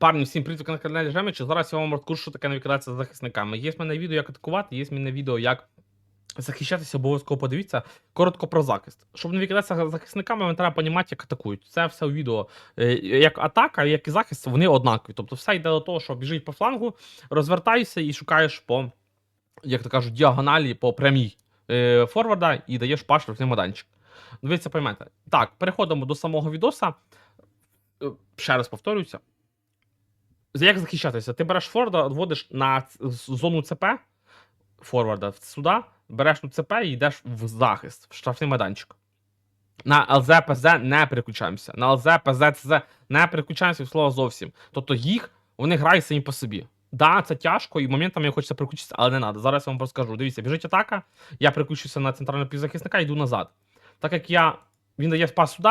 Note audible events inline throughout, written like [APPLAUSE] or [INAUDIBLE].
Парні, всім привіт на каналі Жемич. Зараз я вам розкажу, що таке навікація з захисниками. Є в мене відео, як атакувати, є в мене відео, як захищатися, обов'язково подивіться. Коротко про захист. Щоб навікатися з захисниками, вам треба розуміти, як атакують. Це все у відео. Е, Як атака, як і захист, вони однакові. Тобто все йде до того, що біжить по флангу, розвертаєшся і шукаєш по, як то кажуть, діагоналі по прямій е, форварда і даєш паш в майданчик. Дивіться, поймете. Так, переходимо до самого відоса. Е, Ще раз повторюся. Як захищатися? Ти береш форварда, вводиш на зону ЦП форварда сюди, береш тут ЦП і йдеш в захист, в штрафний майданчик. На ЛЗ, ПЗ не переключаємося. На ЛЗ, ЦЗ не переключаємося від слова зовсім. Тобто їх вони грають самі по собі. Да, це тяжко, і моментами хочеться переключитися, але не треба. Зараз я вам розкажу. Дивіться, біжить атака, я переключуся на центрального півзахисника і йду назад. Так як я. Він дає пас сюди,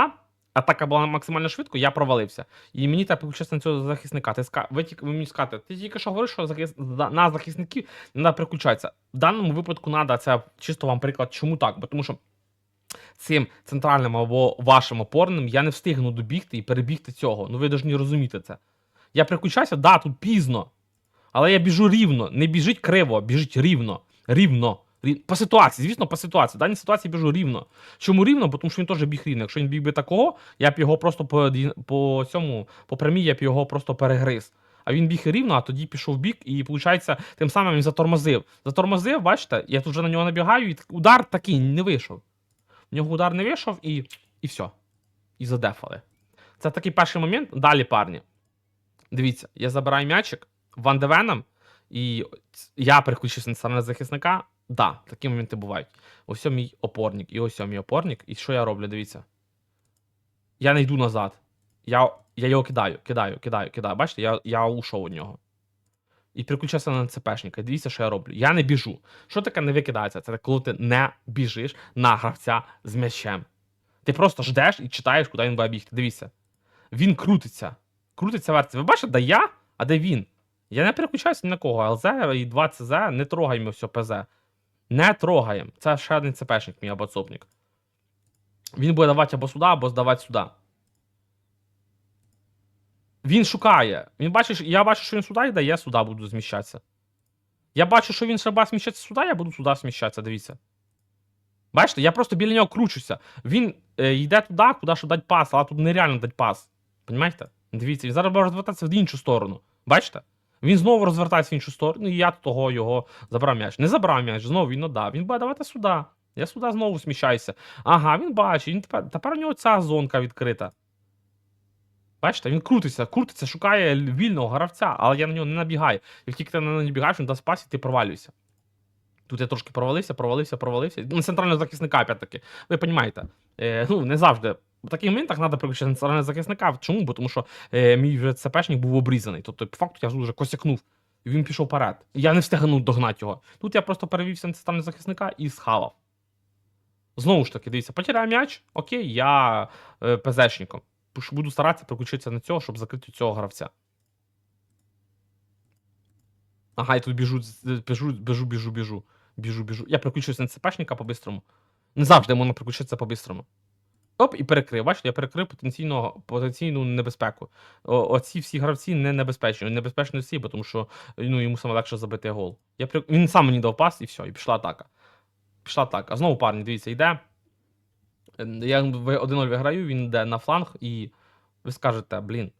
атака була максимально швидко, я провалився. І мені треба переключитися на цього захисника. Ти ска... ви, ви мені скажете, ти тільки що говориш, що захис... на захисників не треба переключатися. В даному випадку треба, це чисто вам приклад, чому так? Бо тому що цим центральним або вашим опорним я не встигну добігти і перебігти цього. Ну ви повинні розуміти це. Я переключаюся, да, тут пізно. Але я біжу рівно. Не біжить криво, біжить рівно. Рівно. По ситуації, звісно, по ситуації. В даній ситуації біжу рівно. Чому рівно? Бо тому що він теж біг рівно. Якщо він біг би такого, я б його просто по, по цьому, по прямій, я б його просто перегриз. А він біг рівно, а тоді пішов бік, і виходить, тим самим він затормозив. Затормозив, бачите, я тут вже на нього набігаю, і удар такий не вийшов. В нього удар не вийшов, і, і все. І задефали. Це такий перший момент. Далі, парні. Дивіться, я забираю м'ячик Ван Девеном, і я переключився на захисника. Да, такі моменти бувають. Ось мій опорник, і ось мій опорник. І що я роблю? Дивіться. Я не йду назад. Я, я його кидаю, кидаю, кидаю, кидаю. Бачите, я, я ушов від нього. І переключився на ЦПшника. Дивіться, що я роблю. Я не біжу. Що таке не викидається? Це коли ти не біжиш на гравця з м'ячем. Ти просто ждеш і читаєш, куди він буде бігти. Дивіться. Він крутиться. Крутиться вертиться. Ви бачите, де я, а де він? Я не переключаюся ні на кого. ЛЗ і 2 ЦЗ не трогаємо все ПЗ. Не трогаємо. Це ще один ЦПшник мій або цопник. Він буде давати або сюди, або здавати сюди. Він шукає. Він бачить, я бачу, що він сюди йде, я сюди буду зміщатися. Я бачу, що він буде сміщатися сюди, я буду сюди сміщатися, дивіться. Бачите, я просто біля нього кручуся. Він е, йде туди, куди щоб дати пас, але тут нереально дати пас. Понімаєте? Дивіться, він зараз буде розвертатися в іншу сторону. Бачите? Він знову розвертається в іншу сторону, і я того його забрав м'яч. Не забрав м'яч, знову він отдав. Він буде давати сюди. Я сюди знову сміщаюся. Ага, він бачить, він тепер, тепер у нього ця зонка відкрита. Бачите, він крутиться, крутиться, шукає вільного гравця, але я на нього не набігаю. Як тільки ти на нього набігаєш, він дасть пас, і ти провалюєшся. Тут я трошки провалився, провалився, провалився. Ну, центрального захисника, опять-таки. Ви розумієте, е, ну, не завжди. В таких моментах треба переключити на центрального захисника. Чому? Бо тому що е, мій вже ЦПшник був обрізаний. Тобто, по факту, я вже косякнув. Він пішов вперед. Я не встигнув догнати його. Тут я просто перевівся на центрального захисника і схавав. Знову ж таки, дивіться, потеряв м'яч, окей, я е, ПЗшником. Буду старатися переключитися на цього, щоб закрити цього гравця. Ага, я тут біжу, біжу, біжу, біжу, біжу, біжу, біжу. Я переключуюся на ЦПшника по-бистрому. Не завжди можна переключитися по-бистрому. Оп, і перекрив. Бачите, я перекрив потенційно, потенційну небезпеку. О, оці всі гравці не небезпечні. Небезпечні всі, бо тому що ну, йому саме легше забити гол. Я при... Він сам мені дав пас, і все, і пішла атака. Пішла атака. Знову парні, дивіться, йде. Е, Я 1-0 виграю, він йде на фланг, і ви скажете, блін.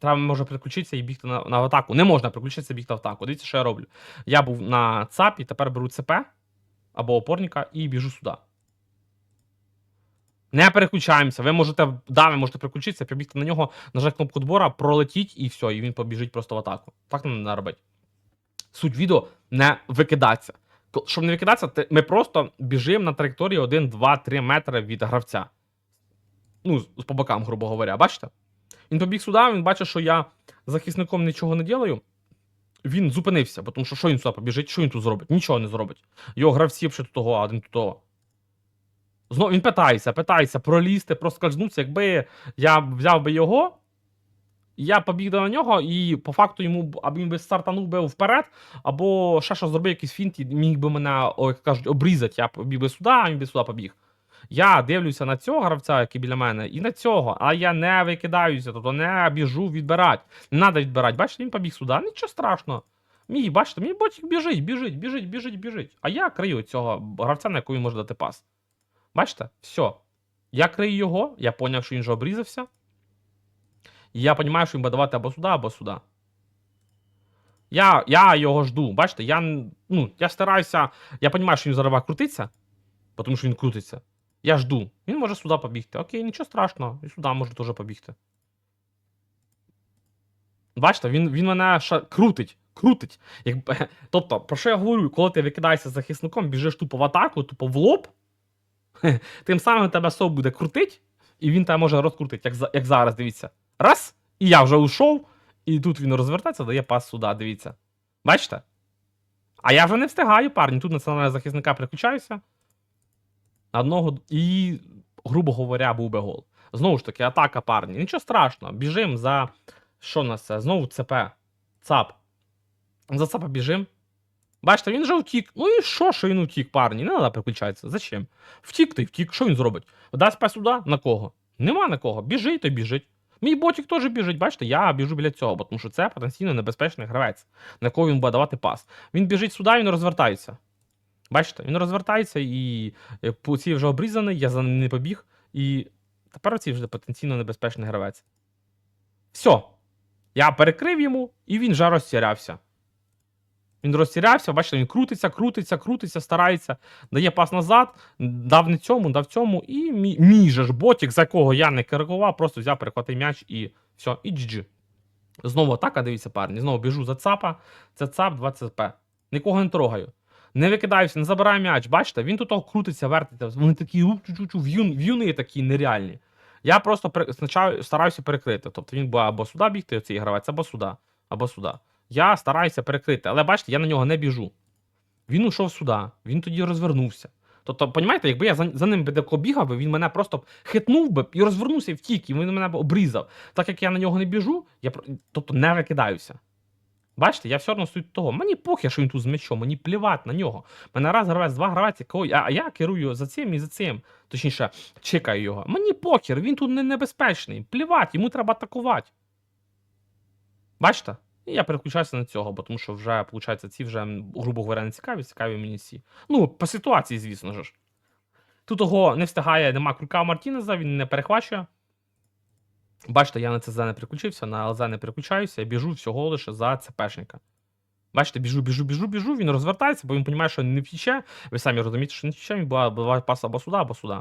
Треба може переключитися і бігти на, на атаку. Не можна переключитися і бігти в атаку. Дивіться, що я роблю. Я був на ЦАПі, тепер беру ЦП або опорника і біжу сюди. Не переключаємося. Ви можете, да, ви можете переключитися, прибігти на нього, нажати кнопку збора, пролетіть і все, і він побіжить просто в атаку. Так не треба робити. Суть відео не викидатися. Щоб не викидатися, ми просто біжимо на траєкторії 1, 2, 3 метри від гравця. Ну, по бокам, грубо говоря, бачите? Він побіг сюди, він бачить, що я захисником нічого не ділаю. Він зупинився, бо тому що що він сюди побіжить, що він тут зробить? Нічого не зробить. Його гравці ще тут того, а один тут того. Знову він питається, питається пролізти, проскользнутися. Якби я взяв би його, я побіг до нього, і по факту йому або він би стартанув би вперед, або ще щось зробив, якийсь фінт, і міг би мене, як кажуть, обрізати. Я побіг би сюди, а він би сюди побіг. Я дивлюся на цього гравця, який біля мене, і на цього, а я не викидаюся, тобто не біжу відбирати. Не треба відбирати. Бачите, він побіг сюди. Нічого страшного. Мій, бачите, мій ботик біжить, біжить, біжить, біжить, біжить. А я крию цього гравця, на якого він дати пас. Бачите? Все. Я крию його, я поняв, що він вже обрізався. І я розумію, що він буде давати або сюди, або сюди. Я, я його жду. Бачите, я, ну, я стараюся. Я розумію, що він зараз крутиться, тому що він крутиться. Я жду. Він може сюди побігти. Окей, нічого страшного. І сюди може теж побігти. Бачите, він, він мене ще крутить. Крутить. Як, [LAUGHS] тобто, про що я говорю, коли ти викидаєшся захисником, біжиш тупо в атаку, тупо в лоб, [LAUGHS] тим самим тебе сов буде крутить, і він тебе може розкрутити, як, як зараз, дивіться. Раз, і я вже ушов, і тут він розвертається, дає пас сюди, дивіться. Бачите? А я вже не встигаю, парні. Тут національного захисника переключаюся. Одного і, грубо говоря, був би гол. Знову ж таки, атака, парні. Нічого страшного. Біжим за. Що у нас це? Знову ЦП. ЦАП. За ЦАПа біжим. Бачите, він вже втік. Ну і що, що він утік, парні? Не треба переключатися. Зачем? Втік ти, втік. Що він зробить? Дасть пас сюди? На кого? Нема на кого. Біжить, то біжить. Мій ботик теж біжить, бачите, я біжу біля цього, бо тому що це потенційно небезпечний гравець, на кого він буде давати пас. Він біжить сюди, він розвертається. Бачите, він розвертається і е, цій вже обрізаний, я за ним не побіг. І тепер оцій вже потенційно небезпечний гравець. Все. Я перекрив йому, і він вже розтірявся. Він розтірявся, бачите, він крутиться, крутиться, крутиться, старається, дає пас назад, дав не цьому, дав цьому, і мій, мій же ж ботик, за якого я не керував, просто взяв, перехватив м'яч і все, і GG. Знову атака, дивіться, парні. Знову біжу за ЦАПа, це ЦАП 20 п Нікого не трогаю. Не викидаюся, не забираю м'яч. Бачите, він тут крутиться, вертиться. Вони такі в'юни такі нереальні. Я просто стараюся перекрити. Тобто він буде або сюди бігти, цей гравець, або сюди, або сюди. Я стараюся перекрити, але бачите, я на нього не біжу. Він ушов сюди, він тоді розвернувся. Тобто, розумієте, якби я за, за ним би бігав, би, він мене просто хитнув би і розвернувся і втік, і він мене б обрізав. Так як я на нього не біжу, я тобто не викидаюся. Бачите, я все одно стою того. Мені похер, що він тут з м'ячом, мені плівати на нього. Мене раз гравець, два гравець, якого а я керую за цим і за цим. Точніше, чекаю його. Мені похер, він тут не небезпечний. Плівати, йому треба атакувати. Бачите? І я переключаюся на цього, бо тому що вже, виходить, ці вже, грубо говоря, не цікаві, цікаві мені ці. Ну, по ситуації, звісно ж. Тут того не встигає, нема крюка Мартінеза, він не перехвачує. Бачите, я на ЦЗ не переключився, на ЛЗ не переключаюся, я біжу всього лише за ЦПшника. Бачите, біжу, біжу, біжу, біжу, він розвертається, бо він розуміє, що не втіче. Ви самі розумієте, що не втіче, він буває пас або сюди, або сюди.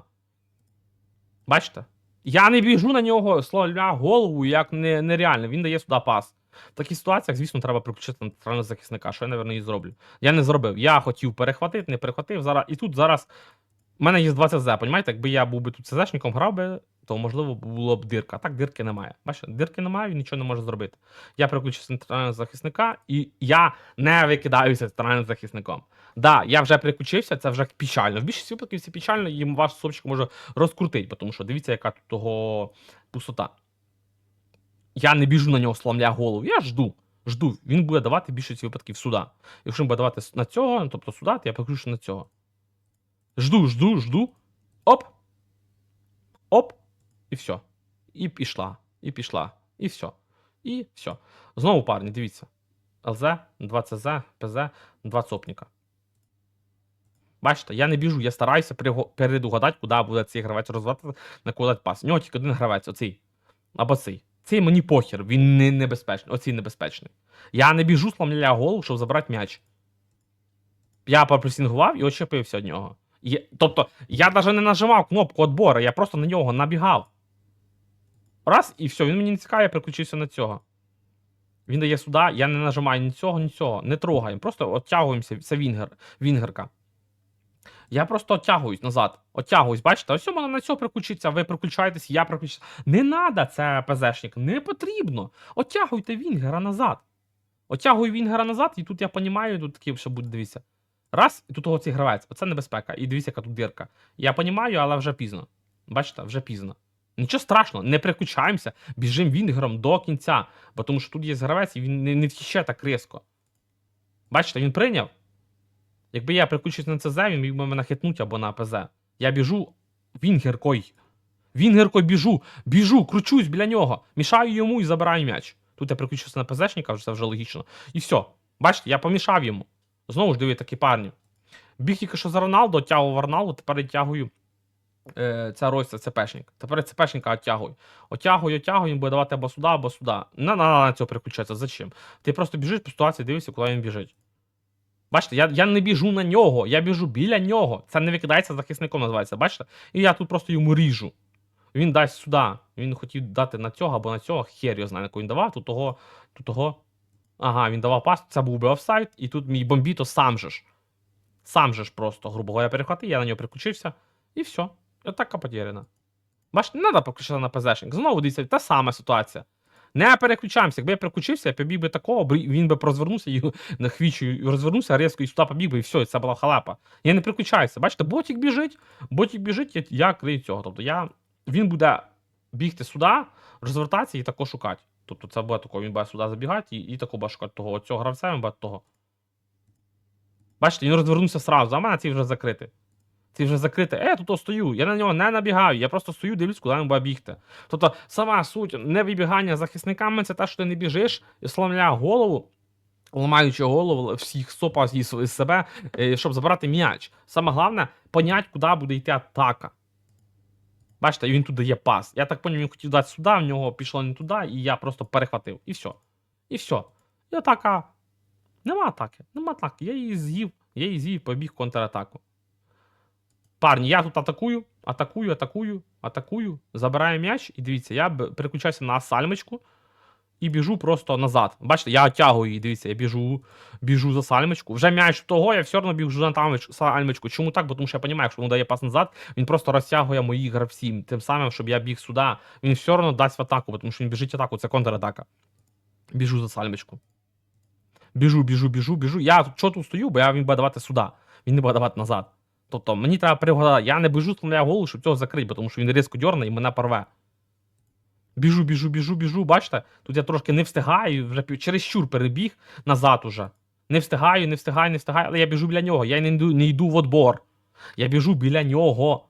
Бачите? Я не біжу на нього, славля голову, як нереально. Він дає сюди пас. В таких ситуаціях, звісно, треба переключити на центрального захисника, що я, напевно, і зроблю. Я не зробив. Я хотів перехватити, не перехватив. Зараз, і тут зараз. У мене є 20 з, понімаєте? Якби я був би тут ЦЗшником грав би, то можливо було б дирка. Так дирки немає. Бачите, дирки немає, він нічого не може зробити. Я переключив центрального захисника, і я не викидаюся центральним захисником. Да, я вже переключився, це вже печально. В більшості випадків це печально, і ваш сопчик може розкрутити, тому що дивіться, яка тут того пустота. Я не біжу на нього, сломля голову. Я жду. Жду. Він буде давати більшість випадків сюди. Якщо він буде давати на цього, тобто сюди, то я переключу на цього. Жду, жду, жду. Оп. Оп. І все. І пішла. І пішла. І все. І все. Знову парні, дивіться. ЛЗ, 2 ЦЗ, ПЗ, 2 цопніка. Бачите, я не біжу, я стараюся передугадати, куди буде цей гравець розвивати, на куди дати пас. У нього тільки один гравець, оцей. Або цей. Цей мені похер, він не небезпечний. Оцей небезпечний. Я не біжу, сломляю голову, щоб забрати м'яч. Я попресінгував і очепився від нього. Є- тобто, я навіть не нажимав кнопку відбору, я просто на нього набігав. Раз, і все, він мені не цікавий, я переключився на цього. Він дає сюди, я не нажимаю ні цього, ні цього. Не трогаємо. Просто оттягуємося. Це вінгер, вінгерка. Я просто оттягуюсь назад. Оттягуюсь, бачите, ось мене на цього переключиться, ви переключаєтесь, я переключуся. Не треба це ПЗшник, не потрібно. Оттягуйте Вінгера назад. Оттягую Вінгера назад, і тут я розумію, тут таке все буде, дивіться. Раз, і тут оцей гравець. Оце небезпека. І дивіться, яка тут дірка. Я розумію, але вже пізно. Бачите, вже пізно. Нічого страшного, не переключаємося, біжимо Вінгером до кінця, бо тому що тут є гравець, і він не втіче так різко. Бачите, він прийняв. Якби я переключився на ЦЗ, він міг би мене хитнути або на ПЗ. Я біжу Він гіркой. Він гіркой біжу, біжу, кручусь біля нього, мішаю йому і забираю м'яч. Тут я переключився на ПЗшника, вже це вже логічно. І все. Бачите, я помішав йому. Знову ж диви, такі парні. Біг тільки що за Роналдо, тягував Роналду, тепер я тягую. Е, це Ройс, це ЦПшник. Тепер ЦПшника оттягую. Оттягую, оттягую, він буде давати або сюди, або сюди. Не на, на цього переключатися. Зачем? Ти просто біжиш по ситуації, дивишся, куди він біжить. Бачите, я, я не біжу на нього, я біжу біля нього. Це не викидається захисником, називається. Бачите? І я тут просто йому ріжу. Він дасть сюди. Він хотів дати на цього або на цього. Хер його знає, на кого він давав. Тут того, тут того. Ага, він давав пас, це був би офсайд, і тут мій бомбіто сам же ж. Сам же ж просто, грубо говоря, перехватив, я на нього переключився, і все. Атака потеряна. Бачите, не треба переключитися на ПЗшник. Знову дивіться, та сама ситуація. Не переключаємося. Якби я переключився, я побіг би такого, він би розвернувся і [LAUGHS] на хвічу розвернувся різко і сюди побіг би, і все, це була халапа. Я не переключаюся. Бачите, ботик біжить, ботик біжить, я, я крию цього. Тобто я, він буде бігти сюди, розвертатися і тако шукати. Тобто це буде тако, він буде сюди забігати і, і тако буде шукати того. Цього гравця він буде того. Бачите, він розвернувся сразу, а мене ці вже закритий. Ці вже закритий. Е, тут стою. Я на нього не набігаю, я просто стою, дивлюсь, куди він бігти. Тобто, сама суть невибігання захисниками це те, що ти не біжиш і сломля голову, ламаючи голову всіх сопа із себе, е, щоб забрати м'яч. Саме головне, понять, куди буде йти атака. Бачите, він тут дає пас. Я так поняв, він хотів дати сюди, в нього пішло не туди, і я просто перехватив. І все. І все. І атака. Нема атаки. Нема атаки. Я її з'їв, я її з'їв, побіг контратаку. Парні, я тут атакую, атакую, атакую, атакую, забираю м'яч, і дивіться, я переключаюся на сальмочку і біжу просто назад. Бачите, я оттягую її, дивіться, я біжу, біжу за сальмочку. Вже м'яч того, я все одно біжу на сальмочку. Чому так? Бо тому що я розумію, якщо він дає пас назад, він просто розтягує моїх гравців. Тим самим, щоб я біг сюди, він все одно дасть в атаку, тому що він біжить атаку, це контратака. Біжу за сальмочку. Біжу, біжу, біжу, біжу. Я що тут стою, бо я він буде давати сюди. Він не буде давати назад. Тобто мені треба перегадати. Я не біжу, сломляю голову, щоб цього закрити, тому що він різко дьорне і мене порве. Біжу, біжу, біжу, біжу. Бачите? Тут я трошки не встигаю, вже через щур перебіг назад уже. Не встигаю, не встигаю, не встигаю, але я біжу біля нього. Я не йду, не йду в отбор. Я біжу біля нього.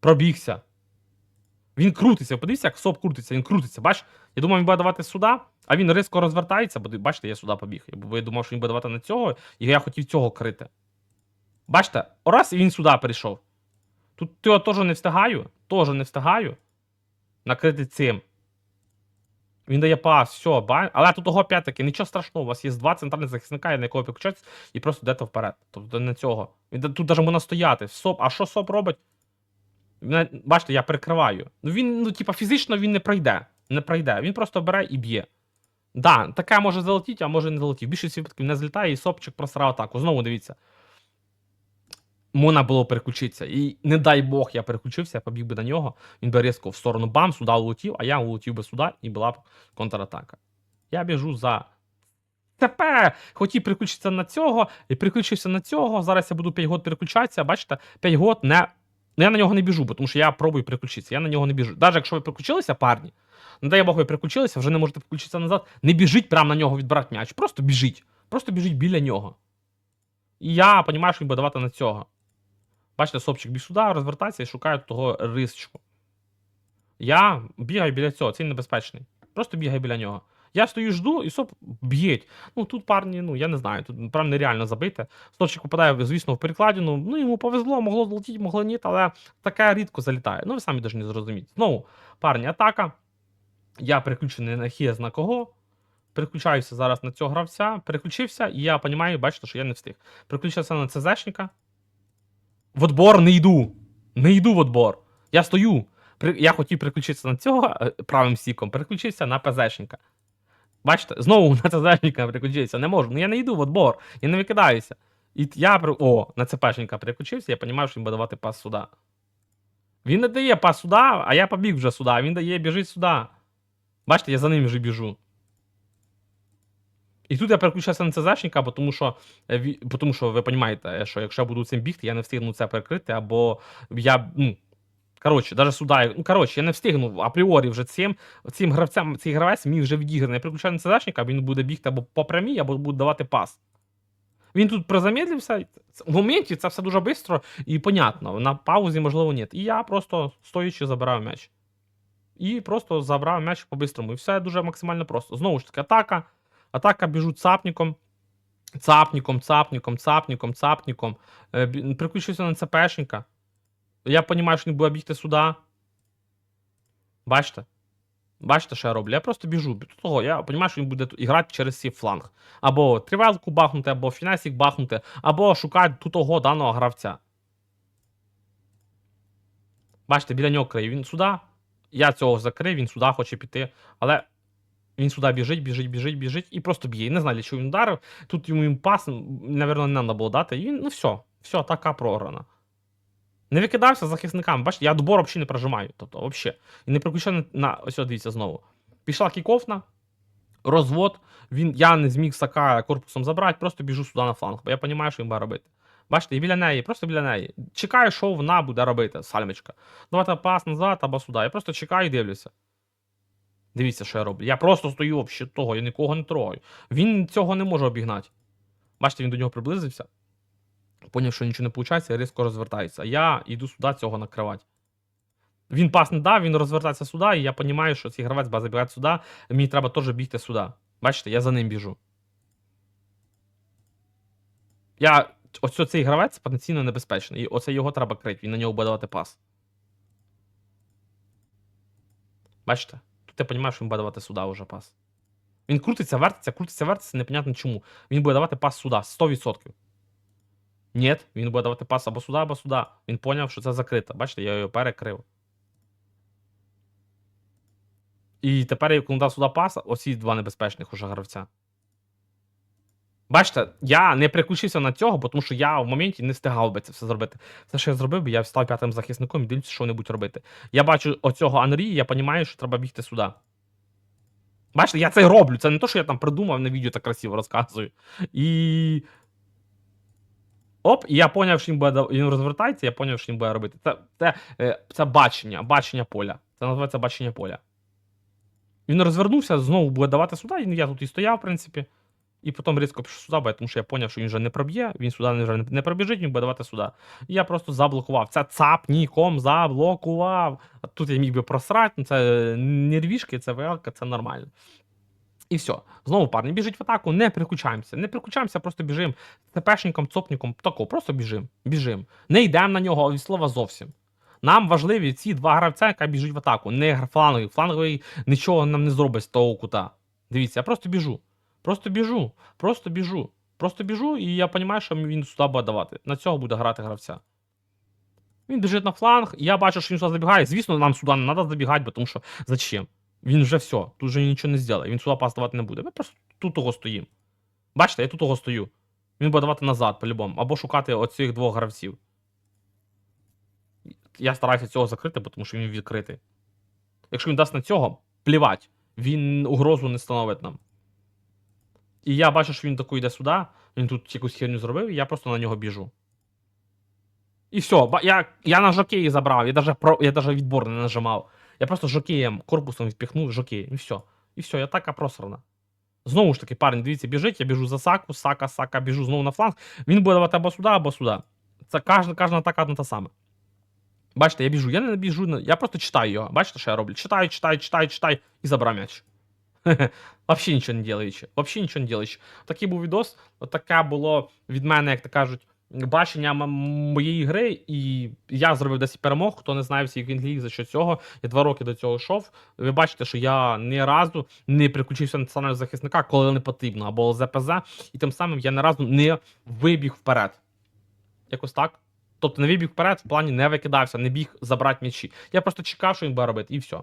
Пробігся. Він крутиться. Подивіться, як соп крутиться, він крутиться. Бач, я думав, він буде давати сюди, а він різко розвертається, бо бачите, я сюди побіг. Бо я думав, що він буде давати на цього, і я хотів цього крити. Бачите, раз і він сюди перейшов. Тут його теж не встигаю, теж не встигаю накрити цим. Він дає пас, все, ба... але тут того опять-таки, нічого страшного, у вас є два центральних захисника, на якого підключається, і просто йдете вперед. Тобто не цього. Він тут даже можна стояти. Соп, а що соп робить? Бачите, я перекриваю. Ну він, ну, типа, фізично він не пройде. Не пройде. Він просто бере і б'є. Да, таке може залетіти, а може не залетіти. В більшості випадків не злітає, і сопчик просрав атаку. Знову дивіться. Можна було переключитися. І не дай Бог, я переключився, я побіг би на нього. Він би різко в сторону бам, сюди улетів, а я улетів би сюди, і була б контратака. Я біжу за. Тепер хотів переключитися на цього, і переключився на цього. Зараз я буду 5 год переключатися. Бачите, 5 год не. Ну, я на нього не біжу, тому що я пробую переключитися. Я на нього не біжу. Навіть якщо ви переключилися, парні, не дай Бог, ви переключилися, вже не можете переключитися назад. Не біжіть прямо на нього відбирати м'яч. Просто біжіть. Просто біжіть біля нього. І я розумію, що він буде давати на цього. Бачите, сопчик біг сюди, розвертається і шукає того рисочку. Я бігаю біля цього, це небезпечний. Просто бігаю біля нього. Я стою, жду, і соп б'єть. Ну тут парні, ну я не знаю, тут прям нереально забити. Сопчик попадає, звісно, в перекладину. Ну йому повезло, могло злетіти, могло ні, але таке рідко залітає. Ну ви самі навіть не зрозумієте. Знову, парні, атака. Я переключений на хіз на кого. Переключаюся зараз на цього гравця, переключився, і я розумію, бачите, що я не встиг. Переключився на ЦЗшника. В отбор не йду. Не йду в отбор. Я стою. Я хотів переключитися на цього е, правим стіком, переключився на ПЗшника. Бачите, знову на ЦЗшника переключився. Не можу. Ну я не йду в отбор, я не викидаюся. І я О, на ЦПшника переключився, я розумію, що він буде давати пас сюди. Він не дає пас сюди, а я побіг вже сюди. Він дає, біжить сюди. Бачите, я за ним вже біжу. І тут я переключався на ЦЗшника, бо тому що, е, тому що ви розумієте, що якщо я буду цим бігти, я не встигну це перекрити, або я. ну, Коротше, навіть сюди, ну коротше, я не встигну апріорі вже цим, цим гравцям, цей гравець мій вже відіграний. Я переключаю на ЦЗшника, він буде бігти або по прямій, або буде давати пас. Він тут призамедлився. В моменті це все дуже швидко і понятно. На паузі, можливо, ні. І я просто стоячи забираю м'яч. І просто забрав м'яч по-бистрому. І все дуже максимально просто. Знову ж таки, атака. Атака біжу цапником. Цапником, цапником, цапником, цапником. Е, Приключився на ЦПшника. Я розумію, що він буде бігти сюди. Бачите? Бачите, що я роблю? Я просто біжу. До того, я розумію, що він буде грати через свій фланг. Або тривелку бахнути, або фінансік бахнути, або шукати тут того даного гравця. Бачите, біля нього крив. Він сюди. Я цього закрив, він сюди хоче піти. Але він сюди біжить, біжить, біжить, біжить і просто б'є. Не знаю, для чого він ударив. Тут йому він пас, напевно, не треба було дати. І він, ну все, все, така програна. Не викидався захисникам. Бачите, я добор взагалі не прожимаю. Тобто, взагалі. І не переключав на, ось, дивіться знову. Пішла кіковна, розвод. Він, я не зміг Сака корпусом забрати, просто біжу сюди на фланг, бо я розумію, що він буде робити. Бачите, і біля неї, просто біля неї. Чекаю, що вона буде робити, сальмочка. Давайте пас назад або сюди. Я просто чекаю і дивлюся. Дивіться, що я роблю. Я просто стою взагалі того, я нікого не трогаю. Він цього не може обігнати. Бачите, він до нього приблизився. Поняв, що нічого не виходить, різко розвертається. Я йду сюди цього накривати. Він пас не дав, він розвертається сюди, і я розумію, що цей гравець буде забігати сюди, мені треба теж бігти сюди. Бачите, я за ним біжу. Я. Ось цей гравець потенційно небезпечний. І оце його треба крити, він на нього буде давати пас. Бачите? Тут розумієш, він буде давати сюди вже пас. Він крутиться, вертиться, крутиться, вертиться, непонятно чому. Він буде давати пас сюди, 100%. Ні, він буде давати пас або сюди, або сюди. Він поняв, що це закрито. Бачите, я його перекрив. І тепер, я дав сюди пас, оці два небезпечних уже гравця. Бачите, я не переключився на цього, тому що я в моменті не встигав би це все зробити. Все, що я зробив, би, я став п'ятим захисником і дивлюся, що вони будуть робити. Я бачу оцього Анрі, я розумію, що треба бігти сюди. Бачите, я це роблю. Це не то, що я там придумав на відео так красиво розказую. І. Оп, і я поняв, що він буде він розвертається, я поняв, що він буде робити. Це, це, е, це бачення, бачення поля. Це називається бачення поля. Він розвернувся, знову буде давати сюди, і я тут і стояв, в принципі. І потім різко пішов сюди, тому що я поняв, що він вже не проб'є, він сюди вже не- пробіжить, він буде давати сюди. І я просто заблокував. Це цапніком заблокував. А тут я міг би просрати, ну це нервішки, це ВЛК, це нормально. І все. Знову парні біжить в атаку, не переключаємося. Не переключаємося, просто біжимо. Тепешником, цопником, тако, просто біжим. Біжим. Не йдемо на нього від слова зовсім. Нам важливі ці два гравця, яка біжуть в атаку. Не фланговий. Фланговий нічого нам не зробить з того кута. Дивіться, я просто біжу. Просто біжу. Просто біжу. Просто біжу, і я розумію, що він сюди буде давати. На цього буде грати гравця. Він біжить на фланг, і я бачу, що він сюди забігає. Звісно, нам сюди не треба забігати, бо тому що зачем? Він вже все, тут вже нічого не зробить. Він сюди пас давати не буде. Ми просто тут того стоїмо. Бачите, я тут того стою. Він буде давати назад, по-любому. Або шукати оцих двох гравців. Я стараюся цього закрити, тому що він відкритий. Якщо він дасть на цього, плівать. Він угрозу не становить нам. І я бачу, що він таку йде сюди, він тут якусь херню зробив, і я просто на нього біжу. І все, я, я на жокеї забрав, я даже, про, я даже відбор не нажимав. Я просто жокеєм корпусом відпіхнув жокей, і все. І все, я така просрана. Знову ж таки, парень, дивіться, біжить, я біжу за саку, сака, сака, біжу знову на фланг. Він буде давати або сюди, або сюди. Це кожна, кожна атака одна та сама. Бачите, я біжу, я не біжу, я просто читаю його. Бачите, що я роблю? Читаю, читаю, читаю, читаю і забрав м'яч. [LAUGHS] Вообще нічого не делаючи. Вообще нічого не делаючи. Такий був відос. Таке було від мене, як то кажуть, бачення моєї гри, і я зробив 10 перемог. Хто не знає всіх інглії за що цього. Я два роки до цього йшов. Ви бачите, що я ні разу не приключився на національного захисника, коли не потрібно, або ЗПЗ, і тим самим я ні разу не вибіг вперед. Якось так. Тобто не вибіг вперед, в плані не викидався, не біг забрати м'ячі. Я просто чекав, що він буде робити, і все.